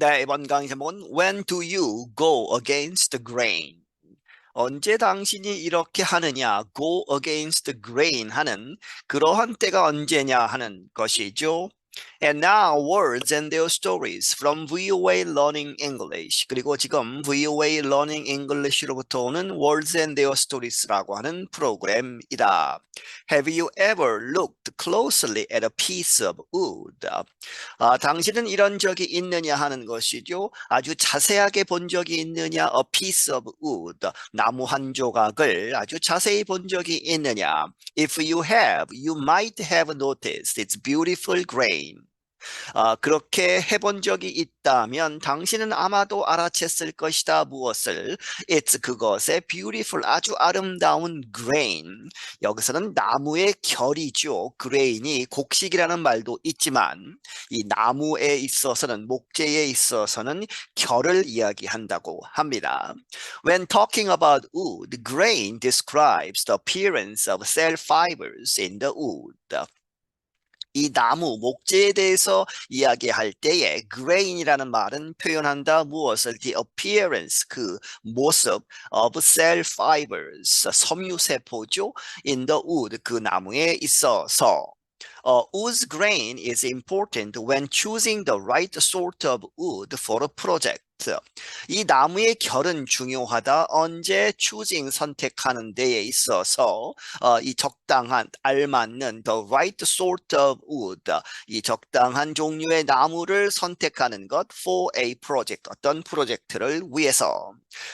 네, 이번 강의 제목은 When do you go against the grain? 언제 당신이 이렇게 하느냐, go against the grain 하는 그러한 때가 언제냐 하는 것이죠. And now words and their stories from VOA Learning English. 그리고 지금 VOA Learning English로부터 오는 words and their stories라고 하는 프로그램이다. Have you ever looked closely at a piece of wood? 아, 당신은 이런 적이 있느냐 하는 것이죠. 아주 자세하게 본 적이 있느냐? A piece of wood. 나무 한 조각을 아주 자세히 본 적이 있느냐? If you have, you might have noticed its beautiful grain. 아, 그렇게 해본 적이 있다면 당신은 아마도 알아챘을 것이다. 무엇을? It's 그것의 beautiful 아주 아름다운 grain. 여기서는 나무의 결이죠. grain이 곡식이라는 말도 있지만 이 나무에 있어서는 목재에 있어서는 결을 이야기한다고 합니다. When talking about wood, grain describes the appearance of cell fibers in the wood. 이 나무 목재에 대해서 이야기할 때에 grain이라는 말은 표현한다 무엇을 the appearance 그 모습 of cell fibers 섬유 세포죠 in the wood 그 나무에 있어서 Uh, wood grain is important when choosing the right sort of wood for a project. 이 나무의 결은 중요하다. 언제 choosing 선택하는 데에 있어서 어, 이 적당한 알맞는 the right sort of wood 이 적당한 종류의 나무를 선택하는 것 for a project 어떤 프로젝트를 위해서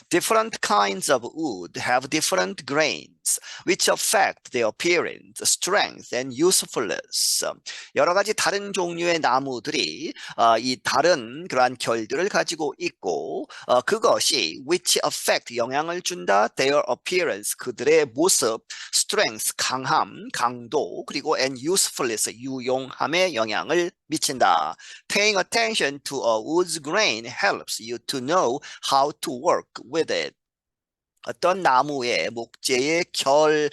different kinds of wood have different grains which affect their appearance, strength, and usefulness. 여러 가지 다른 종류의 나무들이 어, 이 다른 그러한 결들을 가지고 있고 어, 그것이 which affect 영향을 준다 their appearance 그들의 모습, strength 강함, 강도 그리고 and usefulness 유용함에 영향을 미친다. Paying attention to a wood's grain helps you to know how to work with it. 어떤 나무의 목재의 결을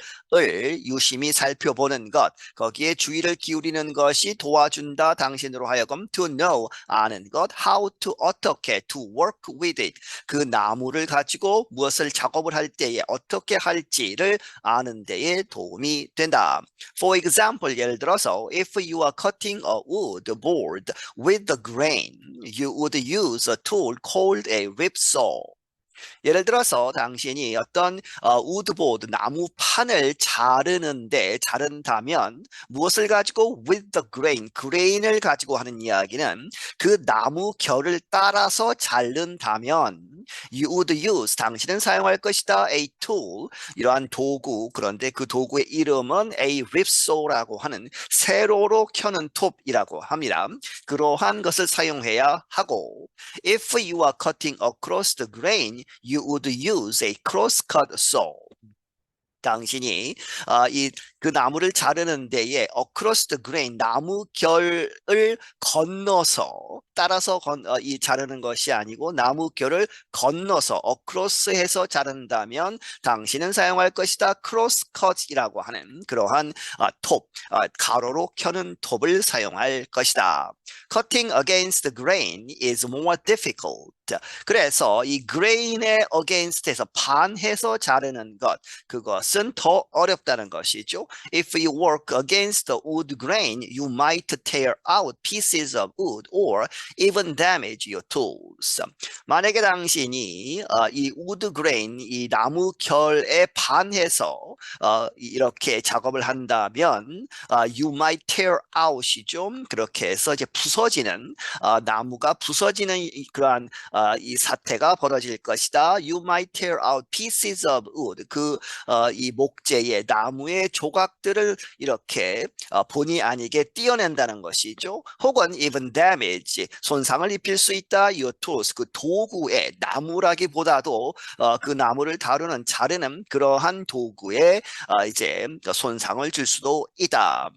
유심히 살펴보는 것, 거기에 주의를 기울이는 것이 도와준다. 당신으로 하여금 to know, 아는 것, how to, 어떻게, to work with it. 그 나무를 가지고 무엇을 작업을 할 때에 어떻게 할지를 아는 데에 도움이 된다. For example, 예를 들어서, if you are cutting a wood board with the grain, you would use a tool called a ripsaw. 예를 들어서 당신이 어떤 어, 우드보드 나무판을 자르는데 자른다면 무엇을 가지고 with the grain grain을 가지고 하는 이야기는 그 나무 결을 따라서 자른다면 you would use 당신은 사용할 것이다 a tool 이러한 도구 그런데 그 도구의 이름은 a ripsaw라고 하는 세로로 켜는 톱이라고 합니다. 그러한 것을 사용해야 하고 if you are cutting across the grain you would use a crosscut saw. 당신이 어, 이그 나무를 자르는 데에 across the grain 나무 결을 건너서 따라서 건, 어, 이 자르는 것이 아니고 나무 결을 건너서 across해서 자른다면 당신은 사용할 것이다 cross cut이라고 하는 그러한 어, 톱 어, 가로로 켜는 톱을 사용할 것이다. Cutting against the grain is more difficult. 그래서 이 grain의 against에서 반해서 자르는 것 그것은 더 어렵다는 것이죠. If you work against the wood grain, you might tear out pieces of wood or even damage your tools. 만약에 당신이 어, 이 wood grain, 이 나무 결에 반해서 어, 이렇게 작업을 한다면 어, you might tear out이죠. 그렇게 해서 이제 부서지는 어, 나무가 부서지는 그러한 어, 이 사태가 벌어질 것이다. You might tear out pieces of wood. 그 어, 이 목재의 나무의 조각들을 이렇게 어, 본의 아니게 띄어낸다는 것이죠. 혹은 even damage 손상을 입힐 수 있다. Your tools 그 도구에 나무라기보다도 어, 그 나무를 다루는 자르는 그러한 도구에 어, 이제 손상을 줄 수도 있다.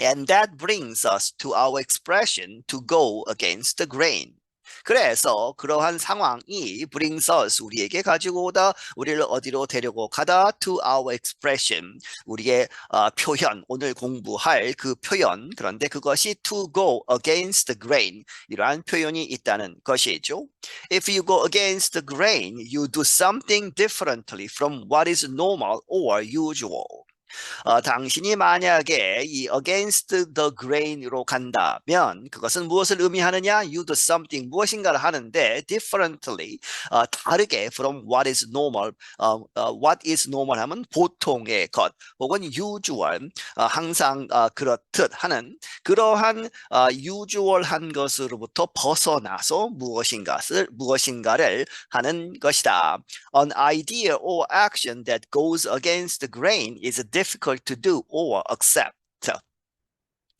And that brings us to our expression to go against the grain. 그래서 그러한 상황이 brings us 우리에게 가지고 오다 우리를 어디로 데려고 가다 to our expression 우리의 어, 표현 오늘 공부할 그 표현 그런데 그것이 to go against the grain 이러한 표현이 있다는 것이죠. If you go against the grain, you do something differently from what is normal or usual. 어, 당신이 만약에 이 against the grain으로 간다면 그것은 무엇을 의미하느냐? You do something 무엇인가를 하는데 differently 어, 다르게 from what is normal. 어, 어, what is normal 하면 보통의 것 혹은 usual 어, 항상 어, 그렇듯 하는 그러한 어, usual한 것으로부터 벗어나서 무엇인가를 무엇인가를 하는 것이다. An idea or action that goes against the grain is difficult to do or accept.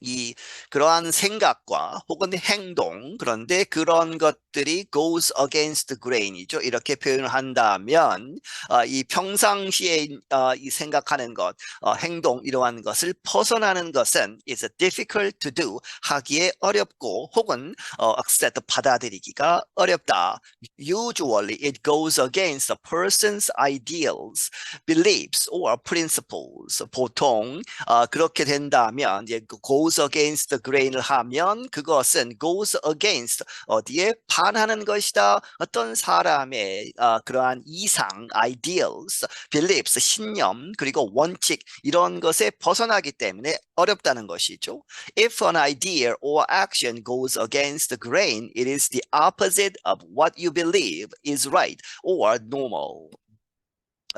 이 그러한 생각과 혹은 행동 그런데 그런 것들이 goes against the grain이죠. 이렇게 표현을 한다면 어, 이 평상시에 어, 이 생각하는 것, 어, 행동 이러한 것을 벗어나는 것은 is difficult to do 하기에 어렵고 혹은 어, accept 받아들이기가 어렵다. Usually it goes against a person's ideals, beliefs or principles. 보통 어, 그렇게 된다면 이제 그 goes against the grain을 하면 그것은 goes against 어디에 반하는 것이다. 어떤 사람의 어, 그러한 이상, ideals, beliefs, 신념 그리고 원칙 이런 것에 벗어나기 때문에 어렵다는 것이죠. If an idea or action goes against the grain, it is the opposite of what you believe is right or normal.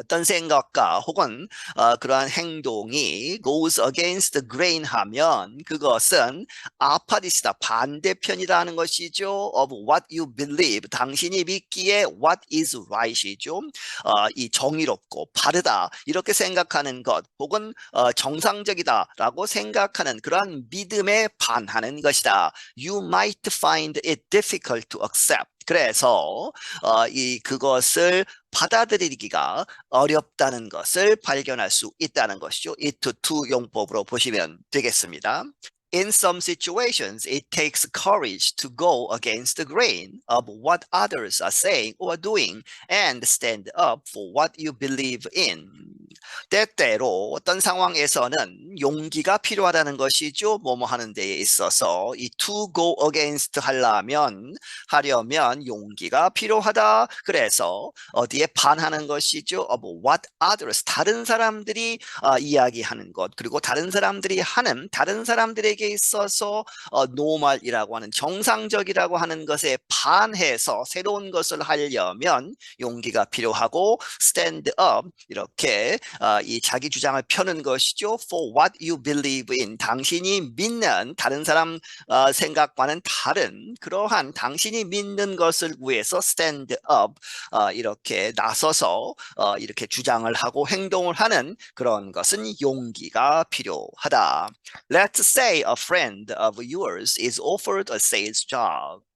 어떤 생각과 혹은 어, 그러한 행동이 goes against the grain 하면 그것은 아파디스다 반대편이라는 것이죠. of what you believe. 당신이 믿기에 what is right이죠. 어, 이 정의롭고 바르다. 이렇게 생각하는 것 혹은 어, 정상적이다라고 생각하는 그러한 믿음에 반하는 것이다. You might find it difficult to accept 그래서 어, 이 그것을 받아들이기가 어렵다는 것을 발견할 수 있다는 것이죠. 이 to to 용법으로 보시면 되겠습니다. In some situations, it takes courage to go against the grain of what others are saying or doing and stand up for what you believe in. 때때로 어떤 상황에서는 용기가 필요하다는 것이죠. 뭐뭐 하는 데에 있어서 이 to go against 하려면 하려면 용기가 필요하다. 그래서 어디에 반하는 것이죠. of what others 다른 사람들이 어, 이야기하는 것 그리고 다른 사람들이 하는 다른 사람들에게 있어서 어, normal이라고 하는 정상적이라고 하는 것에 반해서 새로운 것을 하려면 용기가 필요하고 stand up 이렇게 어, 이 자기 주장을 펴는 것이죠. For what you believe in 당신이 믿는 다른 사람 어, 생각과는 다른 그러한 당신이 믿는 것을 위해서 stand up 어, 이렇게 나서서 어, 이렇게 주장을 하고 행동을 하는 그런 것은 용기가 필요하다. Let's say a friend of yours is offered a sales job.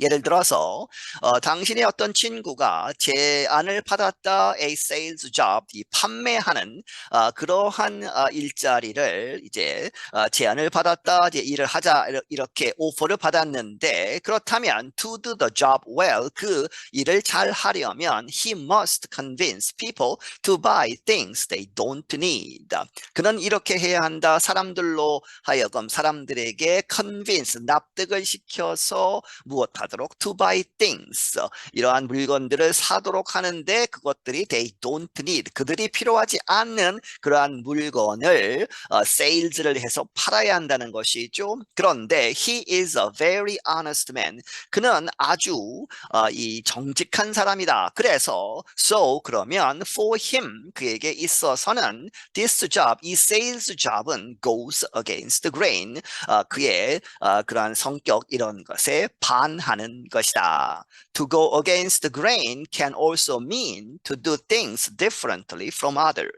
예를 들어서 어, 당신의 어떤 친구가 제안을 받았다 a sales job 이 판매하는 어, 그러한 어, 일자리를 이제 어, 제안을 받았다 이제 일을 하자 이렇게 오퍼를 받았는데 그렇다면 to do the job well 그 일을 잘 하려면 he must convince people to buy things they don't need. 그는 이렇게 해야 한다. 사람들로 하여금 사람들에게 convince 납득을 시켜서 무엇 하 도록 to buy things 이러한 물건들을 사도록 하는데 그것들이 they don't need 그들이 필요하지 않는 그러한 물건을 어, sales를 해서 팔아야 한다는 것이죠. 그런데 he is a very honest man. 그는 아주 어, 이 정직한 사람이다. 그래서 so 그러면 for him 그에게 있어서는 this job 이 sales job은 goes against the grain 어, 그의 어, 그러한 성격 이런 것에 반하는 하는 것이다. To go against the grain can also mean to do things differently from others.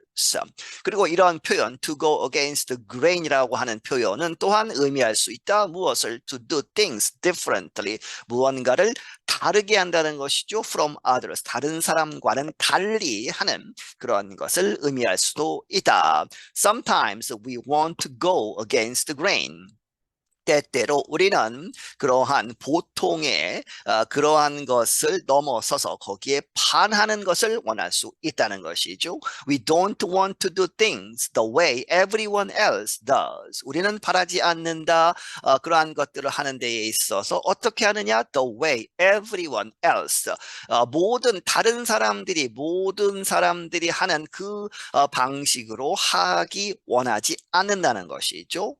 그리고 이런 표현 to go against the grain이라고 하는 표현은 또한 의미할 수 있다. 무엇을 to do things differently 무언가를 다르게 한다는 것이죠. from others 다른 사람과는 달리 하는 그런 것을 의미할 수도 있다. Sometimes we want to go against the grain. 때때로 우리는 그러한 보통의 어, 그러한 것을 넘어서서 거기에 반하는 것을 원할 수 있다는 것이죠. We don't want to do things the way everyone else does. 우리는 바라지 않는다. 어, 그러한 것들을 하는 데에 있어서 어떻게 하느냐? The way everyone else. 어, 모든 다른 사람들이 모든 사람들이 하는 그 어, 방식으로 하기 원하지 않는다는 것이죠.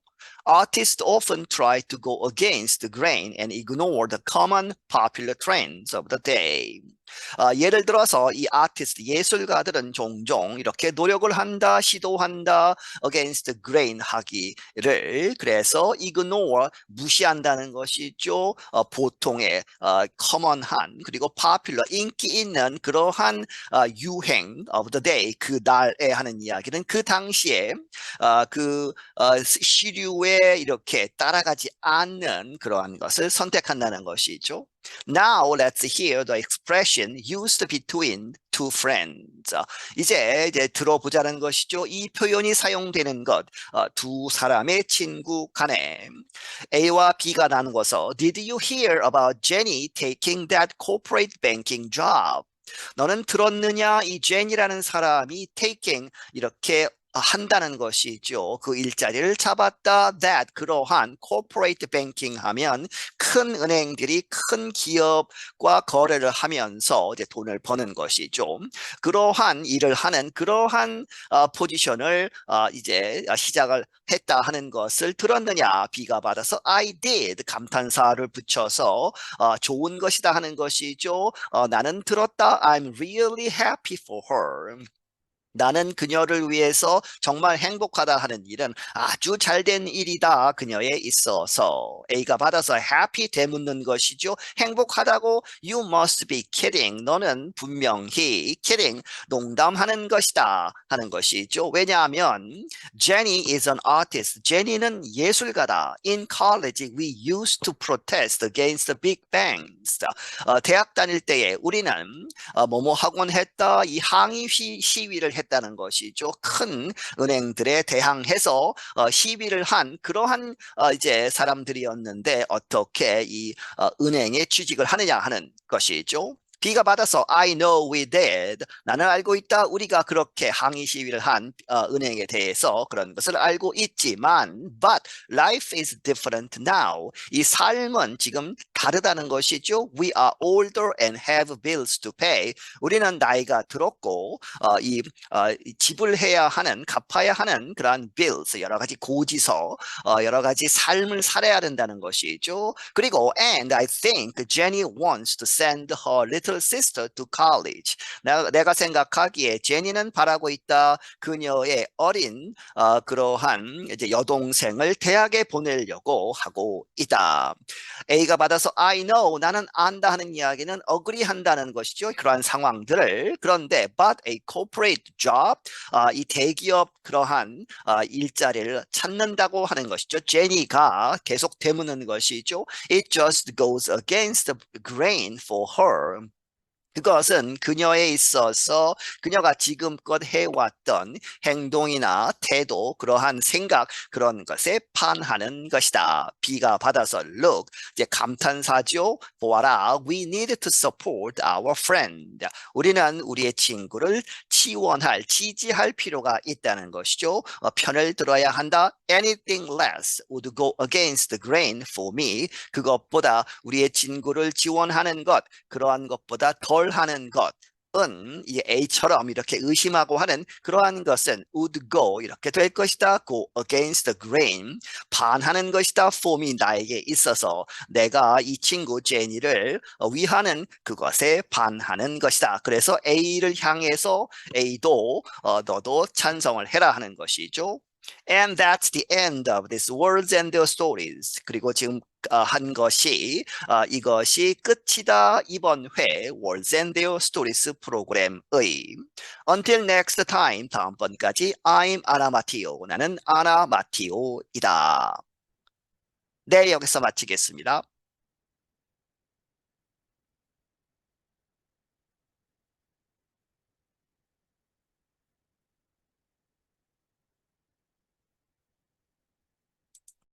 Artists often try to go against the grain and ignore the common popular trends of the day. 어, 예를 들어서 이 아티스트 예술가들은 종종 이렇게 노력을 한다, 시도한다, against grain 하기를 그래서 ignore 무시한다는 것이죠. 어, 보통의 어, common한 그리고 popular 인기 있는 그러한 어, 유행 of the day 그 날에 하는 이야기는 그 당시에 어, 그 어, 시류에 이렇게 따라가지 않는 그러한 것을 선택한다는 것이죠. Now let's hear the expression used between two friends. 어, 이제 이제 들어보자는 것이죠. 이 표현이 사용되는 것, 어, 두 사람의 친구 간에 A와 B가 나누어서 Did you hear about Jenny taking that corporate banking job? 너는 들었느냐? 이 제니라는 사람이 taking 이렇게 한다는 것이죠. 그 일자리를 잡았다. That 그러한 corporate banking 하면 큰 은행들이 큰 기업과 거래를 하면서 이제 돈을 버는 것이죠. 그러한 일을 하는 그러한 어, 포지션을 어, 이제 시작을 했다 하는 것을 들었느냐? 비가 받아서 I did 감탄사를 붙여서 어, 좋은 것이다 하는 것이죠. 어, 나는 들었다. I'm really happy for her. 나는 그녀를 위해서 정말 행복하다 하는 일은 아주 잘된 일이다. 그녀에 있어서. A가 받아서 happy 되묻는 것이죠. 행복하다고? You must be kidding. 너는 분명히 kidding. 농담하는 것이다 하는 것이죠. 왜냐하면 Jenny is an artist. Jenny는 예술가다. In college we used to protest against the big bangs. 어, 대학 다닐 때에 우리는 어, 뭐뭐 학원 했다. 이 항의 시, 시위를 했다 는 것이죠. 큰 은행들에 대항해서 어, 시비를 한 그러한 어, 이제 사람들이었는데 어떻게 이 어, 은행에 취직을 하느냐 하는 것이죠. B가 받아서 I know we did. 나는 알고 있다. 우리가 그렇게 항의 시위를 한 어, 은행에 대해서 그런 것을 알고 있지만 but life is different now. 이 삶은 지금 다르다는 것이죠. We are older and have bills to pay. 우리는 나이가 들었고 어, 이 어, 지불해야 하는 갚아야 하는 그러한 bills 여러 가지 고지서 어, 여러 가지 삶을 살아야 된다는 것이죠. 그리고 and I think Jenny wants to send her little little sister to college. 내가, 생각하기에 제니는 바라고 있다. 그녀의 어린 어, 그러한 이제 여동생을 대학에 보내려고 하고 있다. A가 받아서 I know 나는 안다 하는 이야기는 agree 한다는 것이죠. 그러한 상황들을 그런데 but a corporate job 어, 이 대기업 그러한 어, 일자리를 찾는다고 하는 것이죠. 제니가 계속 되묻는 것이죠. It just goes against the grain for her. 그것은 그녀에 있어서 그녀가 지금껏 해왔던 행동이나 태도, 그러한 생각, 그런 것에 반하는 것이다. B가 받아서 look, 이제 감탄사죠. 보아라, we need to support our friend. 우리는 우리의 친구를 지원할, 지지할 필요가 있다는 것이죠. 어, 편을 들어야 한다. Anything less would go against the grain for me. 그것보다 우리의 친구를 지원하는 것, 그러한 것보다 덜 하는 것은 이 A처럼 이렇게 의심하고 하는 그러한 것은 would go 이렇게 될 것이다. go against the grain 반하는 것이다. form이 나에게 있어서 내가 이 친구 제니를 위하는 그것에 반하는 것이다. 그래서 A를 향해서 A도 어, 너도 찬성을 해라 하는 것이죠. And that's the end of this words and their stories. 그리고 지금 한 것이 어, 이것이 끝이다 이번 회 Their Stories 프로그램의 Until next time 다음번까지 I'm 아나 마티오 나는 아나 마티오이다. 네 여기서 마치겠습니다.